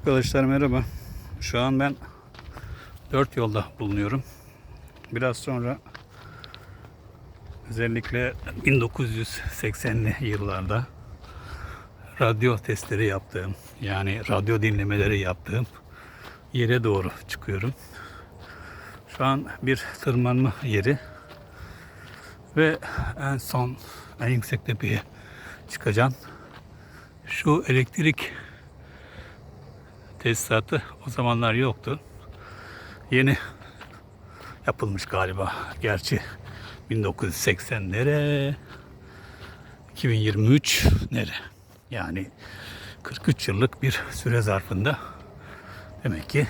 Arkadaşlar merhaba. Şu an ben dört yolda bulunuyorum. Biraz sonra özellikle 1980'li yıllarda radyo testleri yaptığım yani radyo dinlemeleri yaptığım yere doğru çıkıyorum. Şu an bir tırmanma yeri ve en son en yüksek tepeye çıkacağım. Şu elektrik tesisatı o zamanlar yoktu. Yeni yapılmış galiba. Gerçi 1980 nere? 2023 nere? Yani 43 yıllık bir süre zarfında demek ki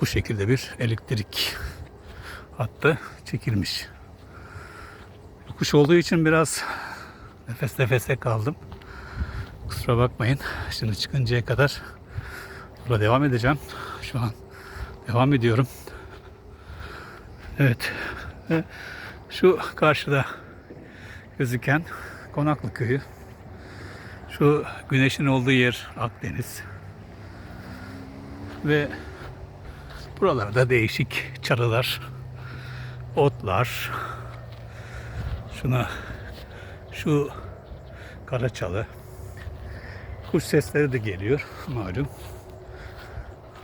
bu şekilde bir elektrik hattı çekilmiş. Yokuş olduğu için biraz nefes nefese kaldım. Kusura bakmayın. Şimdi çıkıncaya kadar yola devam edeceğim. Şu an devam ediyorum. Evet. Ve Şu karşıda gözüken Konaklı Köyü. Şu güneşin olduğu yer Akdeniz. Ve buralarda değişik çalılar, otlar. Şuna şu karaçalı. Kuş sesleri de geliyor malum.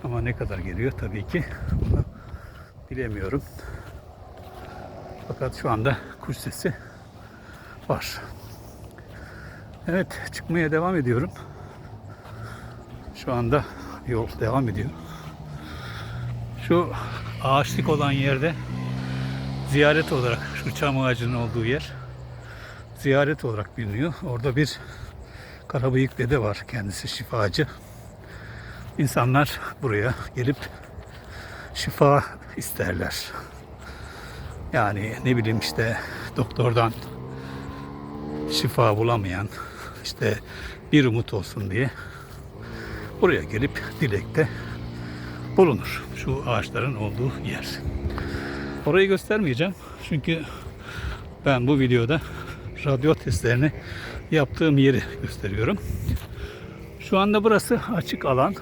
Ama ne kadar geliyor tabii ki bunu bilemiyorum. Fakat şu anda kuş sesi var. Evet çıkmaya devam ediyorum. Şu anda yol devam ediyor. Şu ağaçlık olan yerde ziyaret olarak şu çam ağacının olduğu yer ziyaret olarak biliniyor. Orada bir karabıyık dede var kendisi şifacı. İnsanlar buraya gelip şifa isterler. Yani ne bileyim işte doktordan şifa bulamayan işte bir umut olsun diye buraya gelip dilekte bulunur. Şu ağaçların olduğu yer. Orayı göstermeyeceğim. Çünkü ben bu videoda radyo testlerini yaptığım yeri gösteriyorum. Şu anda burası açık alan.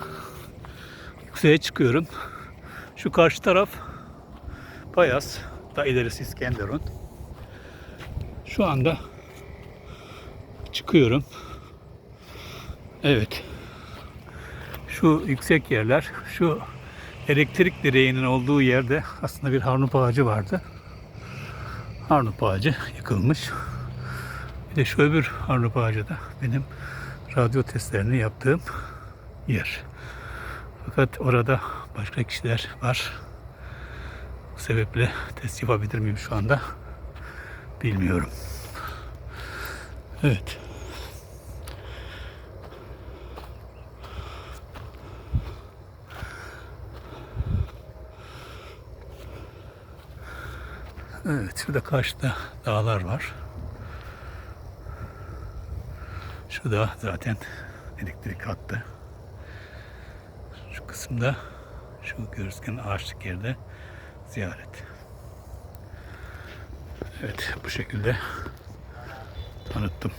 Yükseğe çıkıyorum. Şu karşı taraf Payas. Da ilerisi İskenderun. Şu anda çıkıyorum. Evet. Şu yüksek yerler, şu elektrik direğinin olduğu yerde aslında bir harnup ağacı vardı. Harnup ağacı yıkılmış. Bir de şu öbür harnup ağacı da benim radyo testlerini yaptığım yer. Fakat orada başka kişiler var. Bu sebeple test yapabilir miyim şu anda bilmiyorum. Evet. Evet, şurada karşıda dağlar var. Şu da zaten elektrik hattı. Şu kısımda şu gözüken ağaçlık yerde ziyaret. Evet bu şekilde tanıttım.